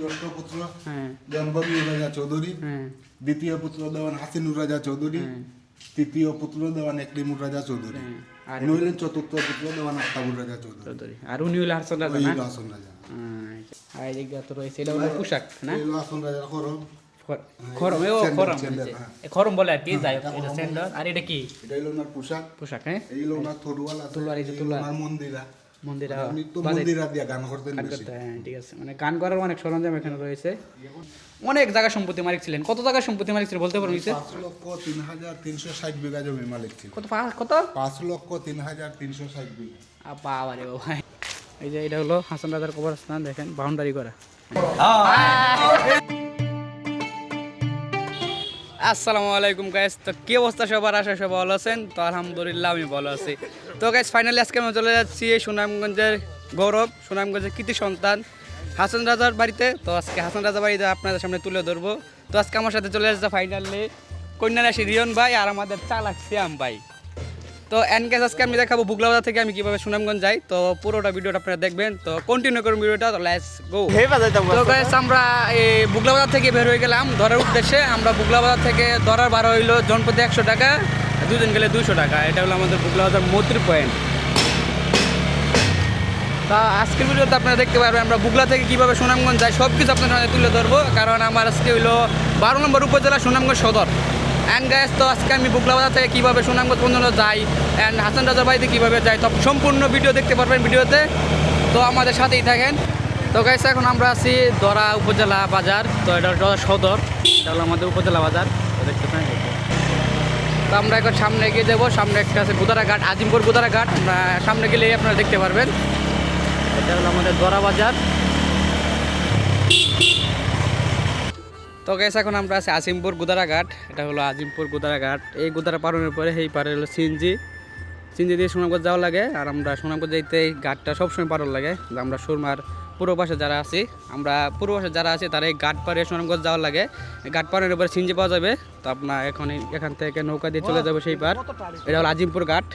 জ্যেষ্ঠ পুত্র হ্যাঁ। দেওয়ান রাজা চৌধুরী। হ্যাঁ। দ্বিতীয় পুত্র দেওয়ান হাসিনুর রাজা চৌধুরী। তৃতীয় পুত্র দেওয়ান একলিমুর রাজা চৌধুরী। হ্যাঁ। উনি হলেন চতুর্থ পুত্র দেওয়ান আফতাবুর রাজা চৌধুরী। আর উনি হলো হাসান রাজা না? হাসন রাজা। আচ্ছা। আর এই তো রয়েছে এটা হলো পোশাক না? হাসন রাজার খরম। খরম এ খরম স্যান্ডেল, হয়েছে। হ্যাঁ। এ খরম বলে আর কি যাই এটা স্যান্ডার আর এটা কি? এটা হলো ওনার পোশাক। পোশাক হ্যাঁ। এই হলো ওনার থরুয়াল আছে তলোয়ার, এই যে এই হলো তলোয়ার। ওনার মন্দিরা। মন্দিরা মন্দিরা দিয়ে গান করতেন হয়, হ্যাঁ ঠিক আছে। মানে গান করার অনেক সরঞ্জাম এখানে রয়েছে। অনেক জায়গা সম্পত্তি মালিক ছিলেন। কত জায়গা সম্পত্তি মালিক ছিল বলতে পারবেন পাঁচ লক্ষ তিন হাজার তিনশো ষাট বিঘা জমি মালিক ছিল। কত পাঁচ লক্ষ তিন হাজার তিনশো ষাট বিঘা। আ, বাবা রে বাবা। এই যে এটা হলো হাসান রাজার কবরস্থান দেখেন বাউন্ডারি করা। আসসালামু আলাইকুম গাইস তো কি অবস্থা সবার? আশা সব ভালো আছেন? তো আলহামদুলিল্লাহ, আমি ভালো আছি। তো গাইস ফাইনালি আজকে আমি চলে যাচ্ছি সুনামগঞ্জের গৌরব, সুনামগঞ্জের কৃতি সন্তান হাসান রাজার বাড়িতে। তো আজকে হাসান রাজার বাড়িতে আপনাদের সামনে তুলে ধরবো। তো আজকে আমার সাথে চলে যাচ্ছে ফাইনালি কন্যা রাশি রিয়ন ভাই আর আমাদের চালাক শ্যাম ভাই। তো এনকেস আজকে আমি দেখাবো বুগলাবাজার থেকে আমি কীভাবে সুনামগঞ্জ যাই। তো পুরোটা ভিডিওটা আপনারা দেখবেন। তো কন্টিনিউ করুন ভিডিওটা তো লেটস গো তো গাইস আমরা এই বুগলাবাজার থেকে বের হয়ে গেলাম ধরার উদ্দেশ্যে। আমরা বুগলাবাজার থেকে ধরার বার হইল জনপ্রতি একশো টাকা দুজন গেলে দুশো টাকা। এটা হলো আমাদের বুগলাবাজার মৈত্রী পয়েন্ট তা আজকের ভিডিওতে আপনারা দেখতে পারবেন আমরা বুগলা থেকে কীভাবে সুনামগঞ্জ যাই সব কিছু আপনাদের সামনে তুলে ধরবো। কারণ আমার আজকে হইল বারো নম্বর উপজেলা সুনামগঞ্জ সদর। অ্যান্ড গ্যাস তো আজকে আমি বুগলা বাজার থেকে কীভাবে সুনামগঞ্জ পর্যন্ত যাই অ্যান্ড হাসান রাজা বাড়িতে কীভাবে যাই, তো সম্পূর্ণ ভিডিও দেখতে পারবেন ভিডিওতে। তো আমাদের সাথেই থাকেন। তো গাইস এখন আমরা আছি দরা উপজেলা বাজার, তো এটা হলো সদর, এটা হলো আমাদের উপজেলা বাজার দেখতে পারেন। তো আমরা এখন সামনে এগিয়ে যাব, সামনে একটা আছে গুদারা ঘাট আজিমপুর গুদারা ঘাট সামনে গেলেই আপনারা দেখতে পারবেন। এটা হলো আমাদের দরা বাজার। তো গেছে এখন আমরা আছি আজিমপুর গুদারা ঘাট এটা হলো আজিমপুর গুদারা ঘাট এই গুদারা পারনের পরে এই পারে হলো সিনজি সিনজি দিয়ে সুনামগঞ্জ যাওয়া লাগে আর আমরা সুনামগঞ্জ যাইতে এই ঘাটটা সবসময় পারন লাগে। আমরা সুরমার পূর্ব পাশে যারা আছি, আমরা পূর্ব পাশে যারা আছি, তারা এই ঘাট পারে সুনামগঞ্জ যাওয়া লাগে। ঘাট পারের উপরে সিনজি পাওয়া যাবে। তো আপনার এখন এখান থেকে নৌকা দিয়ে চলে যাবে সেই পার। এটা হলো আজিমপুর ঘাট।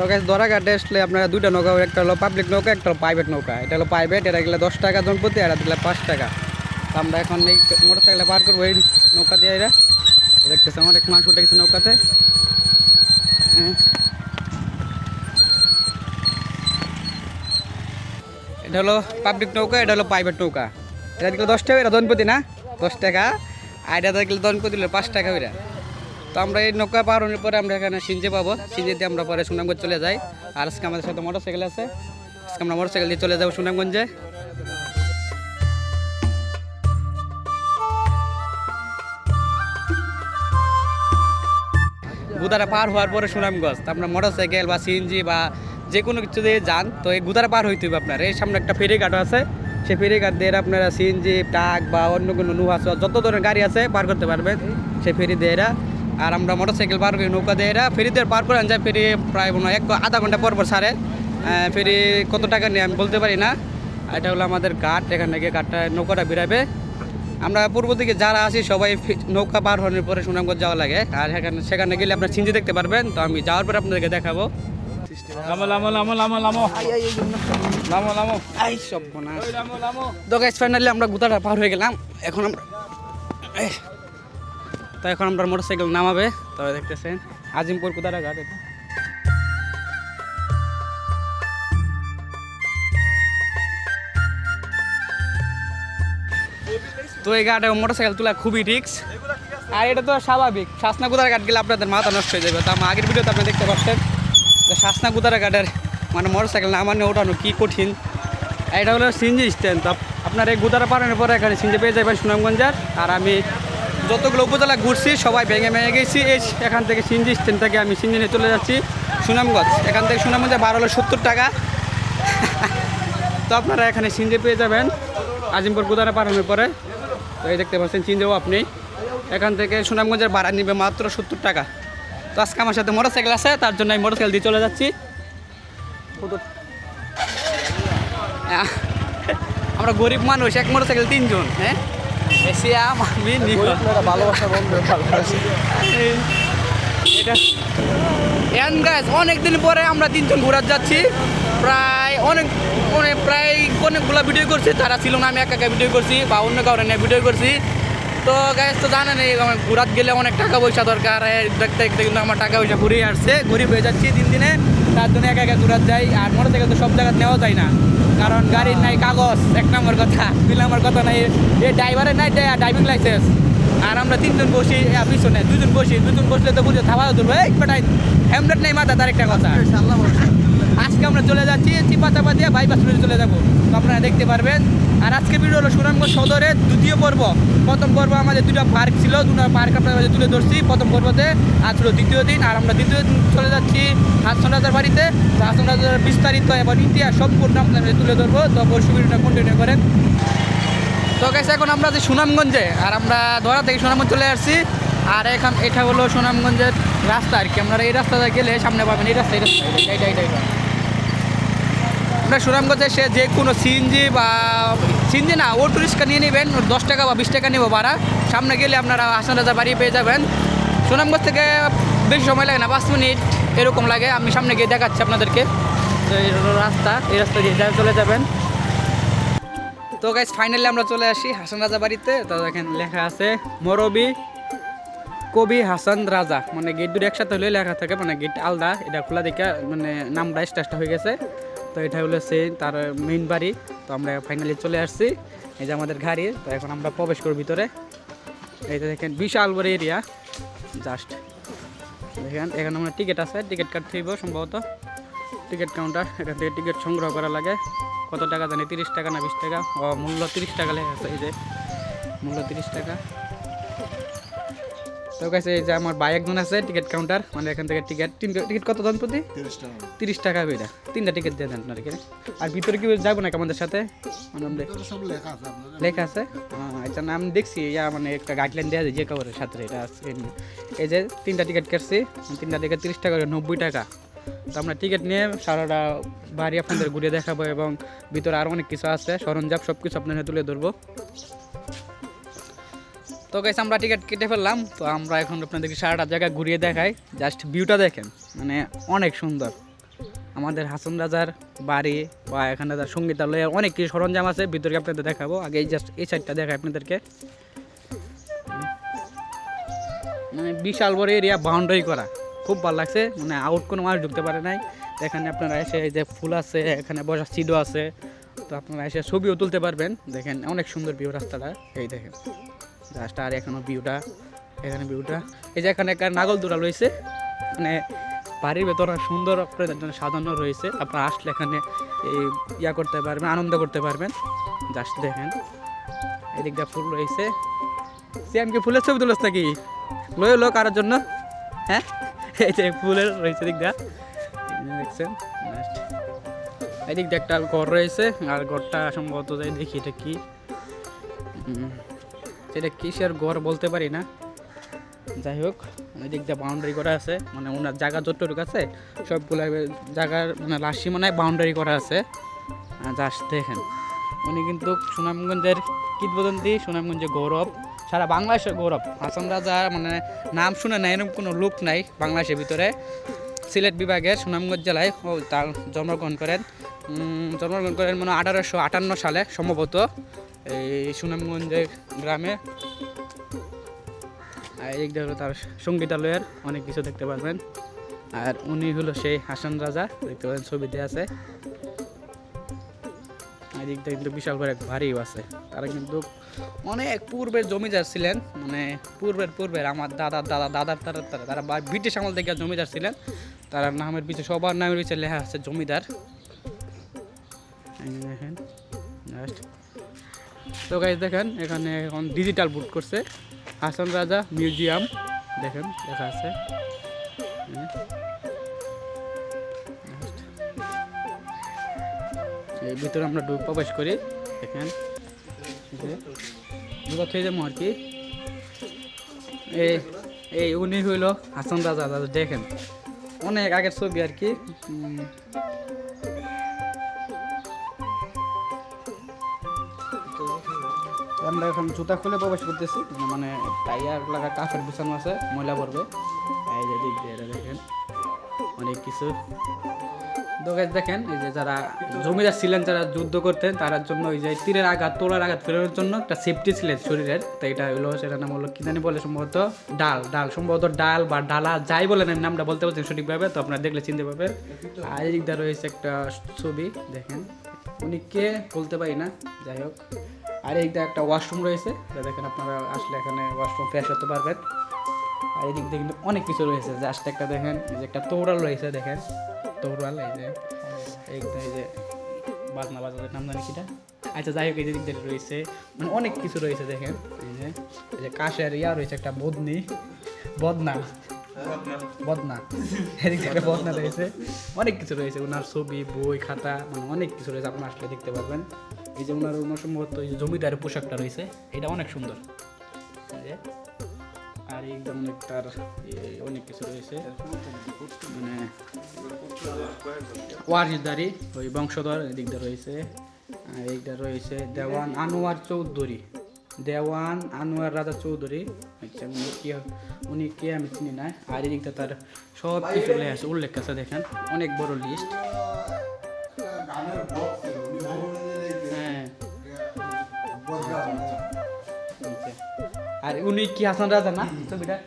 তো গ্যাস দরা ঘাটে আসলে আপনারা দুইটা নৌকা একটা হলো পাবলিক নৌকা, একটা হলো প্রাইভেট নৌকা। এটা হলো প্রাইভেট এটা গেলে দশ টাকা জনপ্রতি এটা দিলে পাঁচ টাকা। তো আমরা এখন এই মোটর সাইকেলে পার করব, এই নৌকা দিয়ে এরা। দেখতেছে আমার এক মানুষ উঠে গেছে নৌকাতে। হ্যাঁ। এটা হলো পাবলিক নৌকা, এটা হলো প্রাইভেট নৌকা। এটা দিলে দশ টাকা এটা জনপ্রতি না? দশ টাকা। আর এটা দেখলে জনপ্রতি হলো পাঁচ টাকা ওইটা তো আমরা এই নৌকা পার হওয়ার পরে আমরা এখানে সিঞ্জে পাবো। সিঞ্জে দিয়ে আমরা পরে সুনামগঞ্জ চলে যাই। আর আজকে আমাদের সাথে মোটর সাইকেল আছে। আজকে আমরা মোটর সাইকেল দিয়ে চলে যাব সুনামগঞ্জে। গুদারা পার হওয়ার পরে সুনামগঞ্জ। তো আপনার মোটর সাইকেল বা সিএনজি বা যে কোনো কিছু দিয়ে যান, তো এই গুদারা পার হইতে হবে আপনার। এই সামনে একটা ফেরি ঘাটও আছে। সেই ফেরি ঘাট দিয়ে আপনারা সিএনজি ট্রাক বা অন্য কোনো নুহাস যত ধরনের গাড়ি আছে পার করতে পারবেন। সেই ফেরি দিয়ে এরা আর আমরা মোটর সাইকেল পার করি নৌকা দিয়ে এরা ফেরি দিয়ে পার করে যায় ফেরি প্রায় মনে এক আধা ঘণ্টা পর পর সারে। ফেরি কত টাকা নিয়ে আমি বলতে পারি না। এটা হলো আমাদের ঘাট এখান থেকে ঘাটটা নৌকাটা বেরাবে। আমরা পূর্ব দিকে যারা আছি সবাই নৌকা পার হওয়ার পরে সুনামগঞ্জ যাওয়া লাগে। আর সেখানে সেখানে গেলে আপনার সিঞ্জি দেখতে পারবেন। তো আমি যাওয়ার পরে আপনাদেরকে দেখাবো। ফাইনালি আমরা গুতাটা পার হয়ে গেলাম। এখন আমরা তো এখন আমরা মোটরসাইকেল নামাবে তবে দেখতেছেন, আজিমপুর গুদারা ঘাট এটা। তো এই ঘাটে মোটরসাইকেল তোলা খুবই রিক্স আর এটা তো স্বাভাবিক, শাসনা গুদারা ঘাট গেলে আপনাদের মাথা নষ্ট হয়ে যাবে। তো আমার আগের ভিডিওতে আপনি দেখতে পাচ্ছেন যে শাসনা গুদারা ঘাটের মানে মোটরসাইকেল নামানো, ওঠানো কী কঠিন। এটা হলো সিঞ্জি স্ট্যান্ড। আপনার এই গুদারা পারানোর পরে এখানে সিঞ্জি পেয়ে যাবেন সুনামগঞ্জের। আর আমি যতগুলো উপজেলা ঘুরছি, সবাই ভেঙে ভেঙে গেছি। এই এখান থেকে সিঞ্জি স্ট্যান্ড থেকে আমি সিঞ্জি নিয়ে চলে যাচ্ছি, সুনামগঞ্জ। এখান থেকে সুনামগঞ্জে বার হলো সত্তর টাকা। তো আপনারা এখানে সিঞ্জি পেয়ে যাবেন, আজিমপুর গুদারা পারানোর পরে। তো এই দেখতে পাচ্ছেন চিনজেও আপনি। এখান থেকে সুনামগঞ্জের ভাড়া নিবে মাত্র সত্তর টাকা। তো আজকে আমার সাথে মোটর সাইকেল আছে, তার জন্য আমি মোটর সাইকেল দিয়ে চলে যাচ্ছি। আমরা গরিব মানুষ, এক মোটর সাইকেল তিনজন হ্যাঁ? নিকন। ভালোবাসা বন্ধু ভালোবাসা। এটা। এন গাছ অনেকদিন পরে আমরা তিনজন ঘোরার যাচ্ছি। প্রায় অনেক মানে প্রায় অনেকগুলো ভিডিও করছি। তারা ছিল না আমি একা একা ভিডিও করছি বা অন্য কারণে নিয়ে ভিডিও করছি। তো গ্যাস তো জানেন এই আমার ঘোরাত গেলে অনেক টাকা পয়সা দরকার। দেখতে দেখতে কিন্তু আমার টাকা পয়সা ঘুরিয়ে আসছে। গরিব হয়ে যাচ্ছি দিন দিনে। তার জন্য একা একা ঘোরাত যাই। আর মনে থেকে তো সব জায়গায় নেওয়া যায় না। কারণ গাড়ির নাই কাগজ, এক নম্বর কথা। দুই নম্বর কথা নাই এ ড্রাইভারের নাই ড্রাইভিং লাইসেন্স আর আমরা তিনজন বসি পিছনে। দুজন বসি, দুজন বসলে তো বুঝে থাবা ধরবো, এই হেমলেট নেই মাথা তার একটা কথা। আজকে আমরা চলে যাচ্ছি চিপা চাপা দিয়ে বাইপাস রোডে চলে যাব। তো আপনারা দেখতে পারবেন। আর আজকে ভিডিও হলো সুনামগঞ্জ সদরের দ্বিতীয় পর্ব। প্রথম পর্ব আমাদের দুটো পার্ক ছিল, দুটো পার্ক আপনাদের তুলে ধরছি। প্রথম পর্বতে আজ হলো দ্বিতীয় দিন, আর আমরা দ্বিতীয় দিন চলে যাচ্ছি হাসন রাজার বাড়িতে। হাসন রাজার বিস্তারিত এবং ইতিহাস সম্পূর্ণ আপনাদের তুলে ধরবো। তো অবশ্যই ভিডিওটা কন্টিনিউ করেন। তো গেছে এখন আমরা যে সুনামগঞ্জে, আর আমরা ধরা থেকে সুনামগঞ্জ চলে আসছি। আর এখন এটা হলো সুনামগঞ্জের রাস্তা আর কি। আমরা এই রাস্তাটা গেলে সামনে পাবেন। এই রাস্তা এই রাস্তা এটা এটা এটা আমরা সুনামগঞ্জে সে যে কোনো সিএনজি বা সিএনজি না ও টুরিস্টকে নিয়ে নেবেন দশ টাকা বা বিশ টাকা নেব ভাড়া। সামনে গেলে আপনারা হাসান রাজা বাড়ি পেয়ে যাবেন। সুনামগঞ্জ থেকে বেশি সময় লাগে না, পাঁচ মিনিট এরকম লাগে। আমি সামনে গিয়ে দেখাচ্ছি আপনাদেরকে। রাস্তা, এই রাস্তা দিয়ে চলে যাবেন। তো গাইজ ফাইনালি আমরা চলে আসি হাসান রাজা বাড়িতে। তো দেখেন লেখা আছে, মরবি কবি হাসান রাজা। মানে গেট দুটো একসাথে হলে লেখা থাকে মানে গেট আলাদা, এটা খোলা দেখে মানে নামটা স্টার্টটা হয়ে গেছে। তো এটা হলো সে তার মেইন বাড়ি। তো আমরা ফাইনালি চলে আসছি। এই যে আমাদের গাড়ি, তো এখন আমরা প্রবেশ করব ভিতরে। এই দেখেন, বিশাল বড় এরিয়া জাস্ট দেখেন, এখানে আমরা টিকিট আছে। টিকিট কাটতে হইব সম্ভবত। টিকিট কাউন্টার এখান থেকে টিকিট সংগ্রহ করা লাগে। কত টাকা জানি? তিরিশ টাকা না বিশ টাকা? ও, মূল্য তিরিশ টাকা লেখা আছে, এই যে। মূল্য তিরিশ টাকা। তো কাছে এই যে আমার ভাই একজন আছে টিকিট কাউন্টার মানে এখান থেকে টিকিট টিকিট কত দাম প্রতি? তিরিশ টাকা। বেরা তিনটা টিকিট দিয়ে দেন আপনার এখানে আর ভিতরে কি যাব নাকি আমাদের সাথে? লেখা আছে লেখা আছে? আহ, আচ্ছা না আমি দেখছি ইয়া মানে একটা গাইডলাইন দেওয়া যায় যে কাপড়ের সাথে এটা আছে। এই যে তিনটা টিকিট কাটছি তিনটা টিকিট তিরিশ টাকা নব্বই টাকা। তো আমরা টিকিট নিয়ে সারাটা বাড়ি আপনাদের ঘুরে দেখাবো এবং ভিতরে আরও অনেক কিছু আছে সরঞ্জাম সব কিছু আপনাদের তুলে ধরবো। তো গাইস আমরা টিকিট কেটে ফেললাম। তো আমরা এখন আপনাদেরকে সারাটা জায়গা ঘুরিয়ে দেখাই। জাস্ট ভিউটা দেখেন। মানে অনেক সুন্দর। আমাদের হাসন রাজার বাড়ি বা এখানে তার সঙ্গীতালয়ে অনেক কিছু সরঞ্জাম আছে। ভিতরে আপনাদের দেখাবো। আগে জাস্ট এই সাইডটা দেখাই আপনাদেরকে। মানে বিশাল বড় এরিয়া বাউন্ডারি করা। খুব ভালো লাগছে। মানে আউট কোনো মানুষ ঢুকতে পারে নাই। এখানে আপনারা এসে যে ফুল আছে, এখানে বসার সিডও আছে। তো আপনারা এসে ছবিও তুলতে পারবেন। দেখেন, অনেক সুন্দর ভিউ রাস্তাটা। এই দেখেন। জাস্ট আর এখনও ভিউটা এখানে ভিউটা এই যে এখানে একটা নাগল দোড়া রয়েছে মানে বাড়ির ভেতরে সুন্দর জন্য সাজানো রয়েছে। আপনারা আসলে এখানে এই ইয়া করতে পারবেন, আনন্দ করতে পারবেন। জাস্ট দেখেন, এদিক দিয়ে ফুল রয়েছে। সিএম কি ফুলের ছবি তুলছ নাকি? লই লো কারোর জন্য? হ্যাঁ? এই যে ফুলের রয়েছে দিক দিয়া। দেখছেন জাস্ট এদিক দিয়ে একটা ঘর রয়েছে, আর ঘরটা সম্ভবত যাই দেখি এটা কি। সেটা কিসের ঘর বলতে পারি না। যাই হোক, এদিক দিয়ে বাউন্ডারি করা আছে। মানে ওনার জায়গা যতটুকু আছে, সবগুলো জায়গার মানে রাশি মানে বাউন্ডারি করা আছে। জাস্ট দেখেন। উনি কিন্তু সুনামগঞ্জের কিংবদন্তি সুনামগঞ্জের গৌরব, সারা বাংলাদেশের গৌরব। হাসান রাজা মানে নাম শুনে না এরকম কোনো লোক নাই বাংলাদেশের ভিতরে। সিলেট বিভাগের সুনামগঞ্জ জেলায় ও তার জন্মগ্রহণ করেন। জন্মগ্রহণ করেন মানে আঠারোশো আটান্ন সালে সম্ভবত। এই সুনামগঞ্জের গ্রামে। আর এই দিকটা হলো তার সঙ্গীতালয়ের অনেক কিছু দেখতে পারবেন। আর উনি হলো সেই হাসান রাজা, দেখতে পাবেন ছবিতে আছে। আর দিকটা কিন্তু বিশাল করে ভারীও আছে। তারা কিন্তু অনেক পূর্বের জমিদার ছিলেন। মানে পূর্বের পূর্বের আমার দাদার দাদা, দাদার তারা তারা তারা ব্রিটিশ আমল থেকে জমিদার ছিলেন। তারা নামের পিছনে সবার নামের পিছনে লেখা আছে জমিদার। দেখেন জাস্ট তো গাইজ দেখেন, এখানে এখন ডিজিটাল বুট করছে। হাসান রাজা মিউজিয়াম দেখেন, লেখা আছে। এই ভিতরে আমরা ঢুক প্রবেশ করি, দেখেন। এই যে ঢুকা থেকে যাব আর কি? এই এই উনি হইল হাসান রাজা, দেখেন। অনেক আগের ছবি আর কি। আমরা এখন জুতা খুলে প্রবেশ করতেছি। মানে টাইয়ার লাগা কাফের বিছানো আছে, ময়লা পড়বে। এই যে দিক দিয়ে দেখেন, অনেক কিছু। তো দেখেন, এই যে যারা জমিদার ছিলেন, যারা যুদ্ধ করতেন, তার জন্য ওই যে তীরের আঘাত, তোলার আঘাত ফেরানোর জন্য একটা সেফটি ছিলেন শরীরের। তো এটা হলো সেটার নাম হলো কি জানি বলে সম্ভবত ডাল। ডাল, সম্ভবত ডাল বা ডালা, যাই বলেন আমি নামটা বলতে পারছেন সঠিকভাবে, তো আপনারা দেখলে চিনতে পারবেন। আর এদিক রয়েছে একটা ছবি, দেখেন। উনি কে বলতে পারি না, যাই হোক। আর এইটা একটা ওয়াশরুম রয়েছে। যা দেখেন আপনারা আসলে এখানে ওয়াশরুম ফ্রেশ হতে পারবেন। আর এদিক দিয়ে কিন্তু অনেক কিছু রয়েছে। জাস্ট একটা দেখেন, এই যে একটা তৌরাল রয়েছে দেখেন। তৌরাল এই যে এইটা এই যে বাজনা বাজাদের নাম জানি কিটা। আচ্ছা যাই হোক, এই যে দিক দিয়ে রয়েছে। মানে অনেক কিছু রয়েছে দেখেন, এই যে এই যে কাশের ইয়া রয়েছে একটা বদনি, বদনা বদনা, এদিক থেকে বদনা রয়েছে। অনেক কিছু রয়েছে, ওনার ছবি, বই, খাতা মানে অনেক কিছু রয়েছে, আপনারা আসলে দেখতে পারবেন। এই যে ওনার ওনার সম্ভবত এই যে জমিদারের পোশাকটা রয়েছে, এটা অনেক সুন্দর। আর অনেক তার অনেক কিছু রয়েছে। মানে ওয়ারিসদারি ওই বংশধর এদিক দিয়ে রয়েছে। এইটা রয়েছে দেওয়ান আনোয়ার চৌধুরী। দেওয়ান আনোয়ার রাজা চৌধুরী। আচ্ছা উনি কে উনি কে আমি চিনি না। আর এদিকটা তার সব কিছু আছে উল্লেখ আছে, দেখেন। অনেক বড় লিস্ট আর উনি কি হাসান রাজা না? ছবিটা?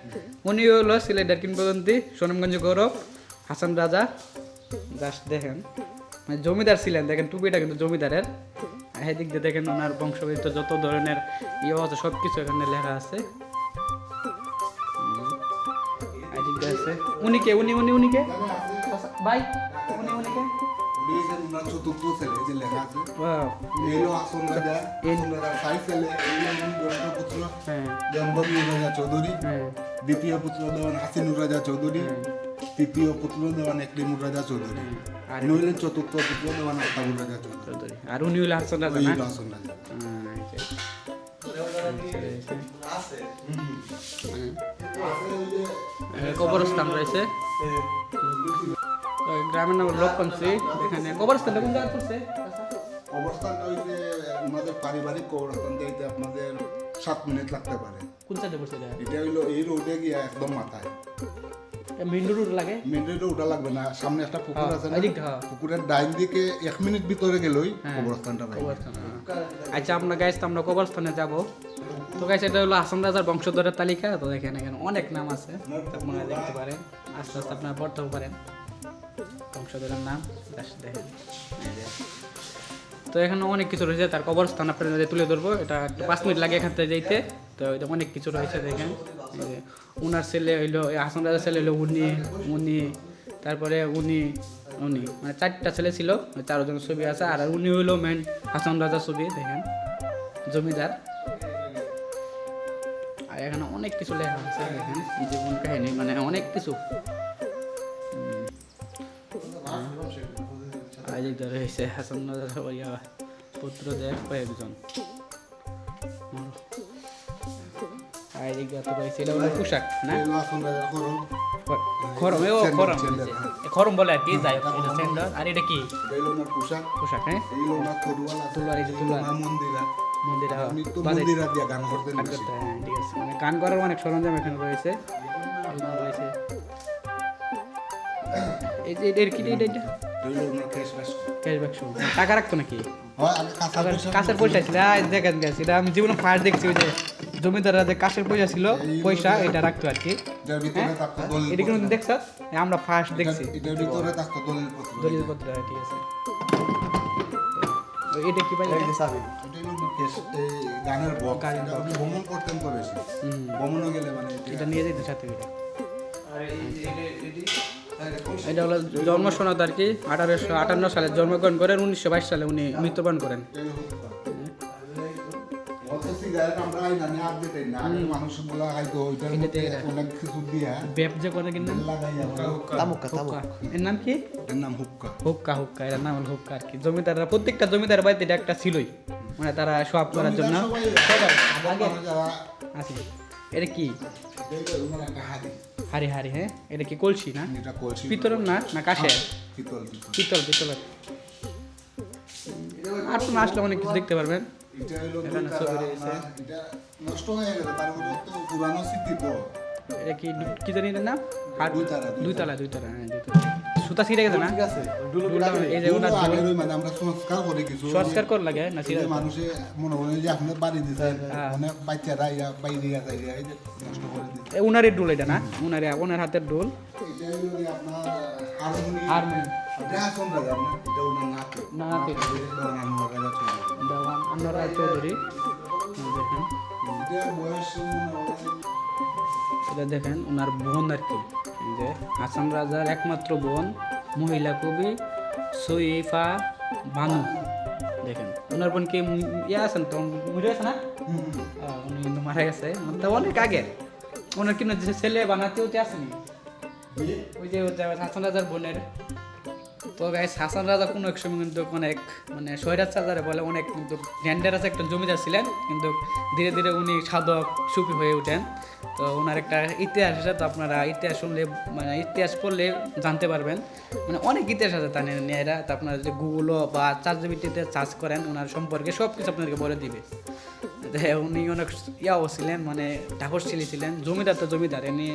উনি হলো সিলেটের কিংবদন্তি সুনামগঞ্জ গৌরব হাসান রাজা। জাস্ট দেখেন। মানে জমিদার ছিলেন দেখেন টুপিটা কিন্তু জমিদারের। এদিক দিয়ে দেখেন ওনার বংশবিত যত ধরনের ইয়ে আছে সব কিছু এখানে লেখা আছে। এদিক দিয়ে আছে। উনি কে? উনি উনি উনি কে? কে উনি চতুর্থ ছেলে, যে লেখা আছে। হলো আসন রাজা, সাই ছেলে, জ্যেষ্ঠ পুত্র, হ্যাঁ। রাজা চৌধুরী। হ্যাঁ। দ্বিতীয় পুত্র দেওয়ান হাসিনুর রাজা চৌধুরী। তৃতীয় পুত্র দেওয়ান একলিমুর রাজা চৌধুরী। আর হলেন চতুর্থ পুত্র দেওয়ান আফতাবুর রাজা চৌধুরী। আর উনি হলো হাসান রাজা না? হলো আসন রাজা। হ্যাঁ, কবরস্থান রয়েছে। গ্রামের নাম লক্ষণশ্রী এখানে কবরস্থানটা কোন জায়গায় পড়ছে? অবস্থানটা ওই যে আমাদের পারিবারিক কবরস্থান যাইতে আপনাদের সাত মিনিট লাগতে পারে। কোন সাইডে পড়ছে এটা? এটা হইল এই রোডে গিয়া একদম মাথায়। মেন্ডু রোড লাগে? মেন রোডে ওটা লাগবে না সামনে একটা পুকুর হ্যাঁ, আছে না? হ্যাঁ। পুকুরের ডাইন দিকে এক মিনিট ভিতরে গেলেই হ্যাঁ, কবরস্থানটা পাই কবরস্থান। আচ্ছা আমরা গাইস তো আমরা কবরস্থানে যাব। তো গাইস এটা হলো হাসান রাজার বংশধরের তালিকা। তো দেখেন এখানে অনেক নাম আছে। আপনারা দেখতে পারেন আস্তে আস্তে আপনারা পড়তেও পারেন। বংশধরের নাম তো এখানে অনেক কিছু রয়েছে, তার কবরস্থান আপনাদের তুলে ধরবো। এটা একটু পাঁচ মিনিট লাগে এখান থেকে যাইতে। তো এটা অনেক কিছু রয়েছে দেখেন। উনার ছেলে হইল হাসান রাজার ছেলে হইল উনি উনি, তারপরে উনি উনি মানে চারটা ছেলে ছিল ওই চারজন ছবি আছে। আর উনি হইল মেন হাসান রাজার ছবি, দেখেন। জমিদার। আর এখানে অনেক কিছু লেখা আছে, দেখেন। জীবন কাহিনী মানে অনেক কিছু। আর এই যে রয়েছে হাসান পুত্রদের কয়েকজন। আর এই তো রয়েছে এটা পোশাক না? খরম ও খরম। হ্যাঁ। খরম বলে আর কি যাই এটা আর এটা কি? পোশাক। পোশাক গান মানে গান করার অনেক সরঞ্জাম এখানে রয়েছে। রয়েছে। এই যে কি এটা? এটা এই। ক্যাশব্যাক শো টাকা রাখতো নাকি? হয়, পয়সা কাছের পয়সা ছিল। দেখেন গেছে এটা আমি জীবনে ফার্স্ট দেখছি ওই যে জমিদাররা যে কাছের পয়সা ছিল পয়সা এটা রাখতো আর কি। দলিল এটা কিন্তু দেখছ? আমরা ফার্স্ট দেখছি। এটা- এটার ভিতরে থাকতো দলিল পত্র। দলিল পত্র হ্যাঁ, ঠিক আছে। এটা কি এটা এই গানের বক্স গানের এটা উনি ভ্রমণ করতেন তো বেশি। ভ্রমণও গেলে মানে এটা- এটা নিয়ে যেতে সাথে করে। এটা হলো জন্ম সনদ আর কি আঠারোশো আটান্ন সালে জন্মগ্রহণ করেন উনিশশো বাইশ সালে উনি মৃত্যুবরণ করেন। নাম কি? নাম হুক্কা। হুক্কা হুক্কা এর নাম হলো হুক্কা আর কি। জমিদাররা প্রত্যেকটা জমিদার বাড়িতে এটা একটা ছিলই। মানে তারা সব করার জন্য। আছে এটা কি? হাড়ি হারি হ্যাঁ? এটা কি কলসি না? এটা কলসি। পিতলের না? না কাশের পিতল পিতল। পিতল পিতলের আর তো না আসলে অনেক কিছু দেখতে পারবেন। এটা হলো। না, এটা নষ্ট হয়ে গেছে তারপরে তো পুরানো স্মৃতি তো এটা কি কি জানি এটার নাম? দুই দুইতলা, দুইতলা দুইতলা হ্যাঁ দুইতলা সুতা ছিঁড়ে গেছে না? ঠিক আছে এই যে মানে আমরা সংস্কার করে কিছু। সংস্কার কর লাগে না ছিঁড়ে মানুষে মনে করেন যে আপনার বাড়ি দিচ্ছেন হ্যাঁ। অনেক বাচ্চারা ইয়া বাইরে গেছে এই যে নষ্ট করে ডোল এটা না? উনারে ওনার হাতের ডোল। এটা আপনার হারমোনি হারমোনি। চৌধুরী। দেখেন মনে ওনার বোন আর কি যে হাসান রাজার একমাত্র বোন মহিলা কবি সইফা বানু। দেখেন ওনার বোন কি ইয়ে আছেন তো? মরে আছে না? উনি কিন্তু মারা গেছে। তা অনেক আগে। ওনার কিন্তু ছেলে বানাতে ওতে আসেনি? ওই যে হাসান রাজার বোনের। তো গাইস হাসান রাজা কোনো এক সময় কিন্তু অনেক মানে সৈরাজ সাজারে বলে অনেক কিন্তু ড্যান্ডারাস একটা জমিদার ছিলেন। কিন্তু ধীরে ধীরে উনি সাধক সুফি হয়ে ওঠেন। তো ওনার একটা ইতিহাস আছে, তো আপনারা ইতিহাস শুনলে মানে ইতিহাস পড়লে জানতে পারবেন। মানে অনেক ইতিহাস আছে তা নিয়ে এরা। তো আপনারা যদি গুগলও বা ভিত্তিতে সার্চ করেন, ওনার সম্পর্কে সব কিছু আপনাদেরকে বলে দিবে। উনি অনেক ইয়াও ছিলেন মানে ঢাকরশিলি ছিলেন জমিদার তো জমিদার এমনি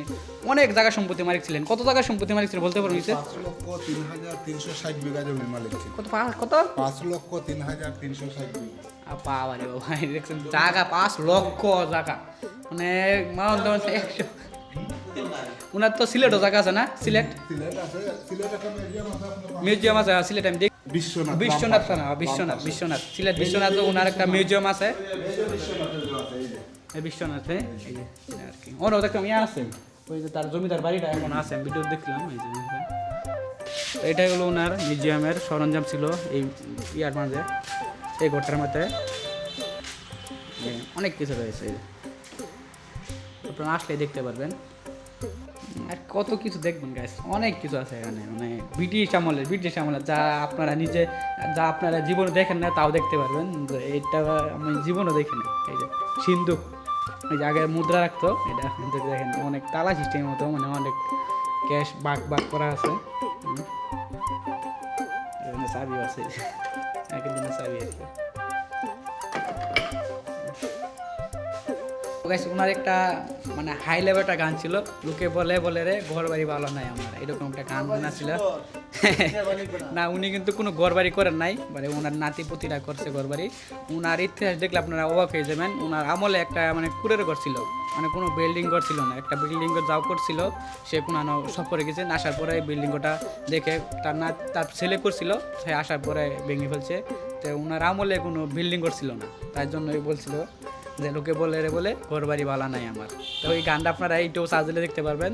অনেক জায়গা সম্পত্তি মালিক ছিলেন। কত জায়গা সম্পত্তি মালিক ছিল বলতে পারবেন পাঁচ লক্ষ তিন হাজার তিনশো ষাট বিঘা জমির মালিক কত কত? পাঁচ লক্ষ তিন হাজার তিনশো ষাট বিঘা। বাবা রে বাবা দেখছেন জায়গা পাঁচ লক্ষ জায়গা। মানে মাউন্ট একশো। ওনার তো সিলেটও জায়গা আছে না? সিলেট? মিউজিয়াম আছে সিলেট আমি দেখি। বিশ্বনাথ বিশ্বনাথ না বিশ্বনাথ বিশ্বনাথ। সিলেট বিশ্বনাথ ওনার একটা মিউজিয়াম আছে। বিশ্বনাথে আর কি। ওরাও দেখলাম ইয়ে আছে। ওই যে তার জমিদার বাড়িটা এখন আছে ভিডিও দেখলাম এই এইটা। এটাই হলো ওনার মিউজিয়ামের সরঞ্জাম ছিল এই ইয়ার মাঝে এই ঘরটার মধ্যে। অনেক কিছু রয়েছে। আপনারা আসলে দেখতে পারবেন। আর কত কিছু দেখবেন গাইস অনেক কিছু আছে এখানে মানে ব্রিটিশ আমলের ব্রিটিশ আমলের যা আপনারা নিজে, যা আপনারা জীবনে দেখেন না, তাও দেখতে পারবেন। এটা আমি জীবনে দেখিনি। এই যে সিন্ধুক এই যে আগে মুদ্রা রাখতো, এটা দেখেন অনেক তালা সিস্টেমের মতো মানে অনেক ক্যাশ বাক বাক করা আছে। চাবিও আছে। একের দিনে চাবি আছে। গাইস ওনার একটা মানে হাই লেভেল একটা গান ছিল। লোকে বলে বলে রে ঘর বাড়ি ভালো নাই আমার। এরকম একটা গান শোনা ছিল। না উনি কিন্তু কোনো ঘর বাড়ি করেন নাই। মানে ওনার নাতি পুতিরা করছে ঘর বাড়ি ওনার ইতিহাস দেখলে আপনারা অবাক হয়ে যাবেন। ওনার আমলে একটা মানে কুড়ের ঘর ছিল। মানে কোনো বিল্ডিং ঘর ছিল না। একটা বিল্ডিং ঘর যাও করছিল সে কোনো সফরে গেছে। আসার পরে বিল্ডিং ঘরটা দেখে তার না তার ছেলে করছিল। সে আসার পরে ভেঙে ফেলছে। তো ওনার আমলে কোনো বিল্ডিং ঘর ছিল না। তার জন্যই বলছিল। যে লোকে বলে রে বলে ঘর বাড়ি বালা নাই আমার। তো ওই গানটা আপনারা এইটাও সাজলে দেখতে পারবেন।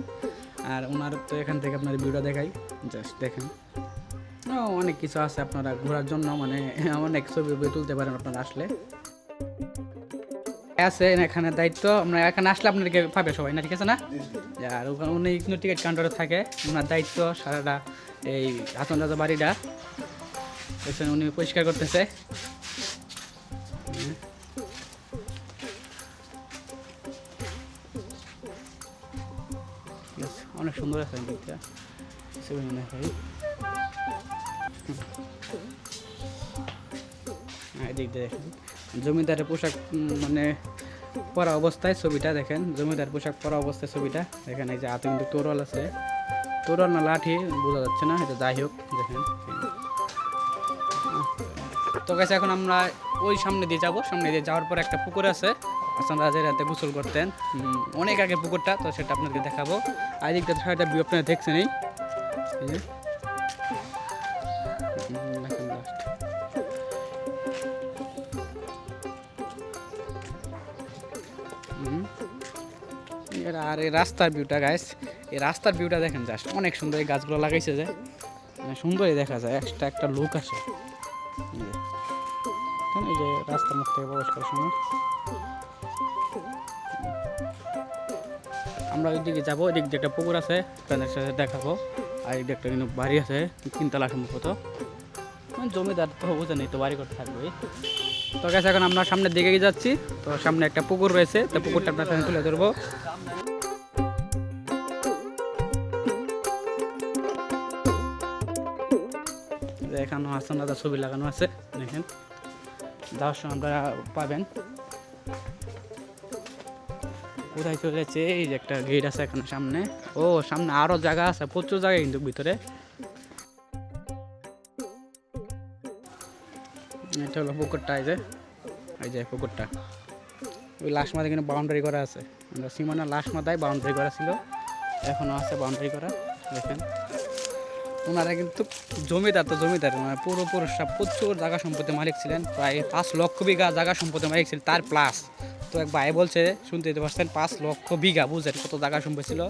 আর ওনার তো এখান থেকে আপনার ভিডিও দেখাই। জাস্ট দেখেন। অনেক কিছু আছে আপনারা ঘোরার জন্য মানে অনেক ছবি তুলতে পারেন আপনারা আসলে। আছে এখানে দায়িত্ব। আমরা এখানে আসলে আপনাদেরকে পাবে সবাই না ঠিক আছে না? আর ওখানে উনি কিন্তু টিকিট কাউন্টারে থাকে। ওনার দায়িত্ব সারাটা এই হাসন রাজা বাড়িটা। উনি পরিষ্কার করতেছে। সুন্দর আছে দিকটা ছবি মনে হয় দেখেন। জমিদারের পোশাক মানে পরা অবস্থায় ছবিটা দেখেন। জমিদার পোশাক পরা অবস্থায় ছবিটা দেখেন, এই যে হাতে কিন্তু তোরল আছে। তোরল না লাঠি, বোঝা যাচ্ছে না, এটা যাই হোক, দেখেন। তো গেছে এখন আমরা ওই সামনে দিয়ে যাব। সামনে দিয়ে যাওয়ার পর একটা পুকুর আছে। আসাম রাজের রাতে গোসল করতেন। অনেক আগে পুকুরটা তো সেটা আপনাদেরকে দেখাবো। আর এদিকটা ছয়টা ভিউ আপনারা দেখছেন এই। এই যে। উম, দেখেন last। হুম। এর আর এই রাস্তার ভিউটা গাইস এই রাস্তার ভিউটা দেখেন জাস্ট অনেক সুন্দর এই গাছগুলো লাগাইছে যে। মানে সুন্দরই দেখা যায় একটা একটা লুক যে রাস্তার মুখ থেকে প্রবেশ করার সময়। আমরা ওইদিকে যাব ওই দিক দিয়ে একটা পুকুর আছে, আপনাদের সাথে দেখাবো। আর এই একটা কিন্তু বাড়ি আছে, তিনতলা সম্ভবত। মানে জমিদার তো বুঝে নেই তো বাড়ি করতে থাকবে তো গেছে এখন আমরা সামনের দিকে যাচ্ছি। তো সামনে একটা পুকুর রয়েছে, তো পুকুরটা আপনার সামনে তুলে ধরবো। এখানে হাসান দাদা ছবি লাগানো আছে, দেখেন। সময় আপনারা পাবেন। কোথায় চলে যাচ্ছে এই যে একটা গেট আছে এখানে সামনে। ও, সামনে আরও জায়গা আছে, প্রচুর জায়গা কিন্তু ভিতরে। এটা হলো পুকুরটা, এই যে। এই যে পুকুরটা। ওই লাশ মাথায় কিন্তু বাউন্ডারি করা আছে। সীমানা লাশ মাথায় বাউন্ডারি করা ছিল। এখনও আছে বাউন্ডারি করা, দেখেন। ওনারা কিন্তু জমিদার তো জমিদার মানে পুরো পুরুষরা প্রচুর জায়গা সম্পত্তি মালিক ছিলেন। প্রায় পাঁচ লক্ষ বিঘা জায়গা সম্পত্তি মালিক ছিলেন, তার প্লাস তো এক ভাই বলছে, শুনতে দিতে পারছেন পাঁচ লক্ষ বিঘা বুঝেন কত জায়গা সম্পত্তি ছিল?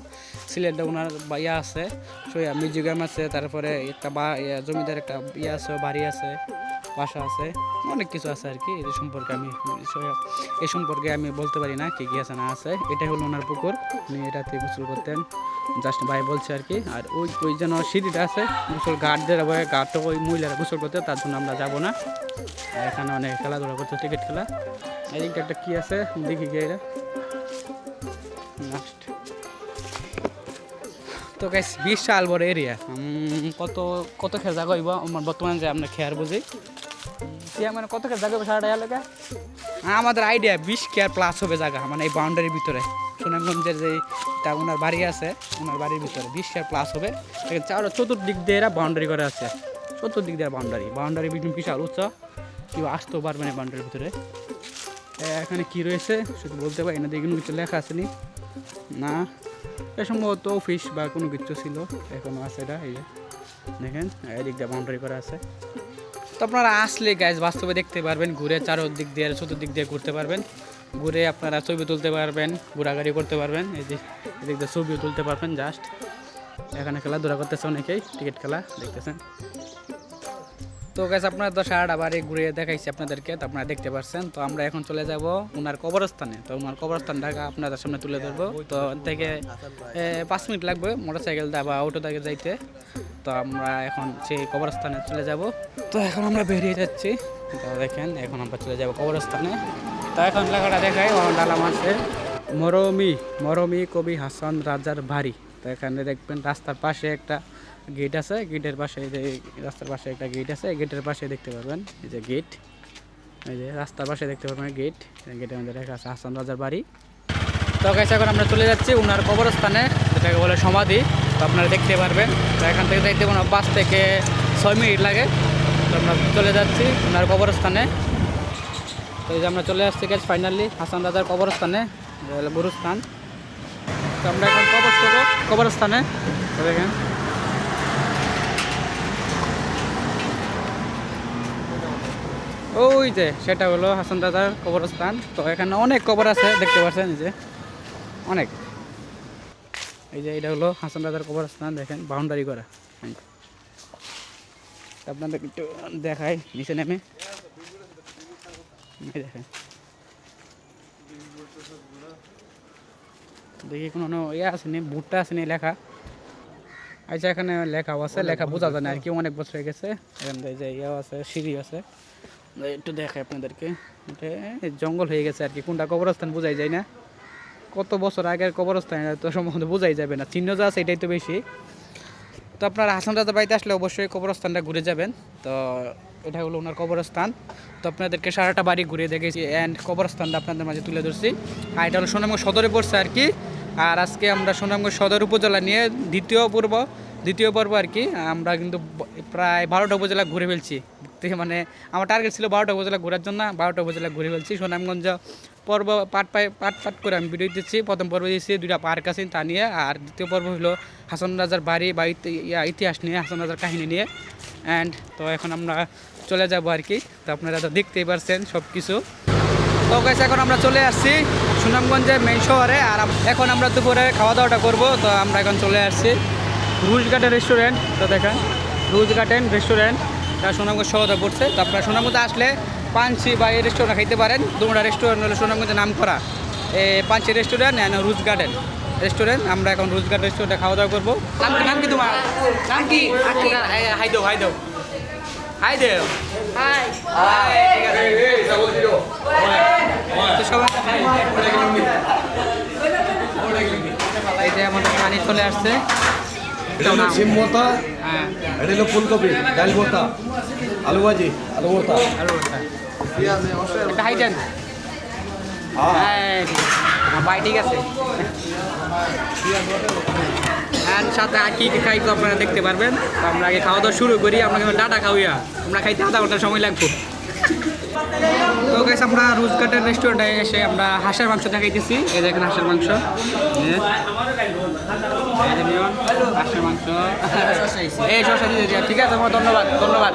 সিলেটে ওনার ইয়া আছে মিউজিয়াম আছে, তারপরে একটা বা জমিদার একটা ইয়ে আছে, বাড়ি আছে, বাসা আছে, অনেক কিছু আছে আর কি এই সম্পর্কে আমি এই সম্পর্কে আমি বলতে পারি না কি কি আছে না আছে, এটাই হলো ওনার পুকুর, উনি এটাতে গোসল করতেন, জাস্ট ভাই বলছে আর কি, আর ওই ওই যেন সিঁড়িটা আছে, গোসল গার্ডদের গার্ডটা ওই মহিলারা গোসল করতে, তার জন্য আমরা যাব না এখানে অনেক খেলাধুলা করছে, ক্রিকেট খেলা এদিকটা একটা কি আছে? দেখি গিয়ে এটা। তো গাইস বিশাল বড় এরিয়া কত কত খেয়ে জায়গা হইব আমার বর্তমানে যে আমরা খেয়ার বুঝি। সে মানে কত খেয়ে জায়গা সারাটা এলাকা আমাদের আইডিয়া বিশ কেয়ার প্লাস হবে জায়গা মানে এই বাউন্ডারির ভিতরে। সুনামগঞ্জের যে তা ওনার বাড়ি আছে, ওনার বাড়ির ভিতরে বিশ কেয়ার প্লাস হবে। চার চতুর্দিক দিয়ে এরা বাউন্ডারি করে আছে। চতুর্দিক দিয়ে বাউন্ডারি বাউন্ডারি বিশাল উচ্চ। কেউ আসতেও পারবে না বাউন্ডারির ভিতরে। এখানে কি রয়েছে? শুধু বলতে পারি না দেখুন কিছু লেখা আসেনি না। এ, সম্ভবত অফিস বা কোনো কিছু ছিল, এখনও আছে এটা, এই যে, দেখেন, এদিক দিয়ে বাউন্ডারি করা আছে। তো আপনারা আসলে গ্যাস বাস্তবে দেখতে পারবেন, ঘুরে চারোদিক দিয়ে, চতুর্দিক দিয়ে ঘুরতে পারবেন। ঘুরে আপনারা ছবি তুলতে পারবেন, ঘোরাঘুরি করতে পারবেন, এই যে, এদিক দিয়ে ছবিও তুলতে পারবেন জাস্ট এখানে খেলাধুলা করতেছে অনেকেই টিকিট খেলা, দেখতেছেন। তো গ্যাস আপনার তো সারাটা বাড়ি ঘুরে দেখাইছি আপনাদেরকে, তো আপনারা দেখতে পাচ্ছেন তো আমরা এখন চলে যাব ওনার কবরস্থানে। তো ওনার কবরস্থানটাকে আপনাদের সামনে তুলে ধরবো। তো থেকে পাঁচ মিনিট লাগবে মোটর সাইকেল দা বা অটো থেকে যাইতে। তো আমরা এখন সেই কবরস্থানে চলে যাব। তো এখন আমরা বেরিয়ে যাচ্ছি। তো দেখেন, এখন আমরা চলে যাব কবরস্থানে। তো এখন লেখাটা দেখাই ডালাম আছে। মরমি মরমি কবি হাসান রাজার বাড়ি। তো এখানে দেখবেন রাস্তার পাশে একটা গেট আছে গেটের পাশে যে রাস্তার পাশে একটা গেট আছে গেটের পাশে দেখতে পারবেন, এই যে গেট এই যে রাস্তার পাশে দেখতে পারবেন গেট গেটের মধ্যে লেখা আছে হাসান রাজার বাড়ি। তো গাইস এখন আমরা চলে যাচ্ছি ওনার কবরস্থানে, যেটাকে বলে সমাধি, তো আপনারা দেখতে পারবেন। তো এখান থেকে যাইতে কোনো পাঁচ থেকে ছয় মিনিট লাগে। তো আমরা চলে যাচ্ছি ওনার কবরস্থানে। তো এই যে আমরা চলে আসছি গেছি ফাইনালি হাসান রাজার কবরস্থানে গুরুস্থান। তো আমরা এখন কবর করব কবরস্থানে। দেখেন। ওই যে, সেটা হলো হাসান দাদার কবরস্থান। তো এখানে অনেক কবর আছে, দেখতে পাচ্ছেন যে, অনেক। এই যে, এটা হলো হাসান দাদার কবরস্থান, দেখেন বাউন্ডারি করা। আপনাদের একটু দেখাই, নিচে নেমে। দেখেন। দেখি কোনো ইয়ে আসেনি বুটটা আসেনি লেখা। আচ্ছা এখানে লেখাও আছে, লেখা বোঝা যায় না আর কি, অনেক বছর হয়ে গেছে। এখান থেকে যে ইয়েও আছে সিঁড়ি আছে। একটু দেখে আপনাদেরকে। জঙ্গল হয়ে গেছে আর কি কোনটা কবরস্থান বোঝাই যায় না। কত বছর আগের কবরস্থান তো সম্বন্ধে বোঝাই যাবে না। চিহ্ন যা আছে এটাই তো বেশি। তো আপনারা হাসান রাজা বাড়িতে আসলে অবশ্যই কবরস্থানটা ঘুরে যাবেন। তো এটা হলো ওনার কবরস্থান। তো আপনাদেরকে সারাটা বাড়ি ঘুরে দেখেছি অ্যান্ড কবরস্থানটা আপনাদের মাঝে তুলে ধরছি। আর এটা হলো সুনামগঞ্জ সদরে পড়ছে আর কি আর আজকে আমরা সুনামগঞ্জ সদর উপজেলা নিয়ে দ্বিতীয় পর্ব। দ্বিতীয় পর্ব আর কি, আমরা কিন্তু প্রায় বারোটা উপজেলা ঘুরে ফেলছি। মানে আমার টার্গেট ছিল বারোটা উপজেলা ঘোরার জন্য, বারোটা উপজেলা ঘুরে ফেলছি। সুনামগঞ্জ পর্ব পাট পাই পাট পাট করে আমি ভিডিও দিচ্ছি। প্রথম পর্ব দিচ্ছি দুইটা পার্ক আছে তা নিয়ে, আর দ্বিতীয় পর্ব হলো হাসান রাজার বাড়ি বা ইতিহাস নিয়ে, হাসান রাজার কাহিনী নিয়ে। অ্যান্ড তো এখন আমরা চলে যাব আর কি। তো আপনারা তো দেখতেই পারছেন সব কিছু তো গাইস এখন আমরা চলে আসছি সুনামগঞ্জের মেন শহরে। আর এখন আমরা দুপুরে খাওয়া দাওয়াটা করব। তো আমরা এখন চলে আসছি। রুজ গার্ডেন রেস্টুরেন্ট তো দেখেন রুজ গার্ডেন রেস্টুরেন্ট এটা সুনামগঞ্জ শহরে পড়ছে। তো আপনারা সুনামগঞ্জে আসলে পাঞ্চি বা এই রেস্টুরেন্ট খাইতে পারেন। দুটা রেস্টুরেন্ট হলো সুনামগঞ্জের নাম করা এ Panshi restaurant and rose garden restaurant আমরা এখন রুজ গার্ডেন রেস্টুরেন্টে খাওয়া দাওয়া করব নাম কি তোমার? নাম কি? হাই দেও হাই দেও। হাই দেও। হাই। তো সবাই এই যে আমাদের পানি চলে আসছে। সিম ভর্তা হ্যাঁ। এটা হলো ফুলকপি ডাল ভর্তা আলু ভাজি আলু ভর্তা। আরও একটা হাই হ্যাঁ। ঠিক ভাই ঠিক আছে। সাথে আর কি খাই তো আপনারা দেখতে পারবেন? তো আমরা আগে খাওয়া দাওয়া শুরু করি আমরা কিন্তু ডাটা খাওয়া। আমরা খাইতে আধা ঘণ্টা সময় লাগবে। তো গাইস আমরা রোজঘাটের রেস্টুরেন্টে এসে আমরা হাঁসের মাংস দেখাইতেছি এই দেখেন হাঁসের মাংস। এই। শসা দিয়ে ঠিক আছে ধন্যবাদ ধন্যবাদ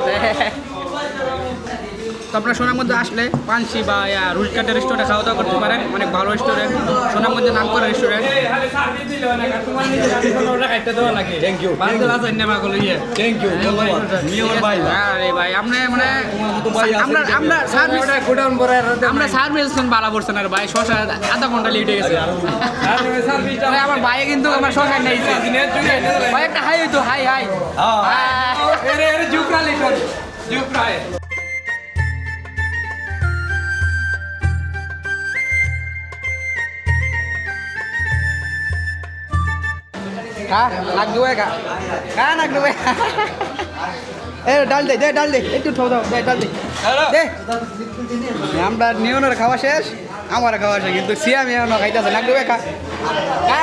তো আপনার সোনামধ্যে আসলে পানসি বা রুজঘাটের রেস্টুরেন্টে খাওয়া দাওয়া করতে পারেন। অনেক ভালো রেস্টুরেন্ট সোনামধ্যে নাম করা রেস্টুরেন্ট থ্যাংক ইউ থ্যাংক ভাই আরে ভাই আপনি মানে আমরা সার্ভিস আমরা সার্ভিস ভালো করছেন আর ভাই শশা আধা ঘণ্টা লেট হয়ে গেছে। আমার ভাই কিন্তু আমার শশা নেই ভাই একটা হাই তো হাই হাই। জুপরা লিখুন জুপরা খা নাক ডুবাই খা খা নাক ডুবাই এ ডাল দে দে ডাল দে একটু ঠো দাও দে ডাল দে দে আমরা নিয়নের খাওয়া শেষ আমার খাওয়া শেষ কিন্তু সিয়াম এখনও খাইতেছে নাক ডুবাই খা খা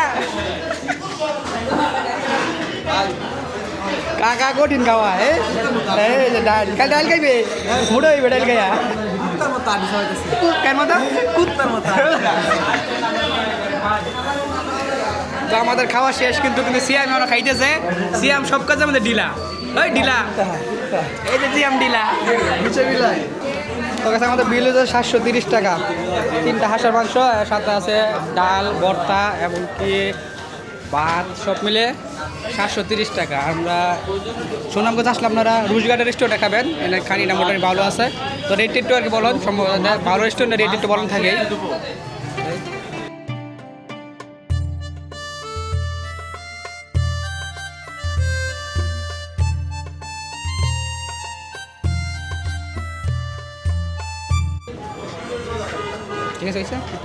কাকা কঠিন খাওয়া হ্যাঁ ডাল কাল ডাল খাইবে মুড়ো হইবে ডাল খাইয়া কুত্তার মতো কুত্তার মতো তো আমাদের খাওয়া শেষ, কিন্তু কিন্তু সিয়াম আমরা খাইতেছে। সিয়াম সব কাজে আমাদের ডিলা ওই ডিলা এই যে সিয়াম ডিলা তো কাছে আমাদের বিল হচ্ছে সাতশো তিরিশ টাকা। তিনটা হাঁসের মাংস, সাথে আছে ডাল, ভর্তা, এমনকি ভাত, সব মিলে সাতশো তিরিশ টাকা। আমরা সুনামগঞ্জ আসলে আপনারা রুজগার্ডের রেস্টুরেন্টে খাবেন। এখানে খানিটা মোটামুটি ভালো আছে। তো রেট একটু আর কি বলুন, সম্ভব ভালো রেস্টুরেন্টের রেট একটু বলুন থাকে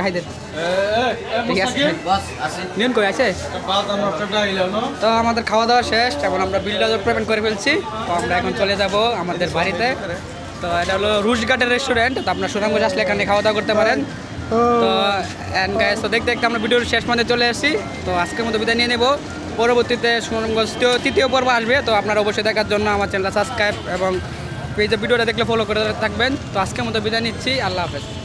আছে হয়েছে একটা হাই দেন ঠিক আছে নিয়ন কই আছে? তো আমাদের খাওয়া দাওয়া শেষ এখন আমরা বিলটা পেমেন্ট করে ফেলছি। তো আমরা এখন চলে যাব আমাদের বাড়িতে। তো এটা হলো রুশঘাটের রেস্টুরেন্ট তো আপনার সুনামগঞ্জ আসলে এখানে খাওয়া দাওয়া করতে পারেন। তো অ্যান্ড গাইস তো দেখতে দেখতে আমরা ভিডিওর শেষ পর্যন্ত চলে এসেছি তো আজকের মতো বিদায় নিয়ে নেব। পরবর্তীতে সুনামগঞ্জ তৃতীয়- তৃতীয় পর্ব আসবে তো আপনারা অবশ্যই দেখার জন্য আমার চ্যানেলটা সাবস্ক্রাইব এবং পেজে ভিডিওটা দেখলে ফলো করে থাকবেন। তো আজকের মতো বিদায় নিচ্ছি আল্লাহ হাফেজ।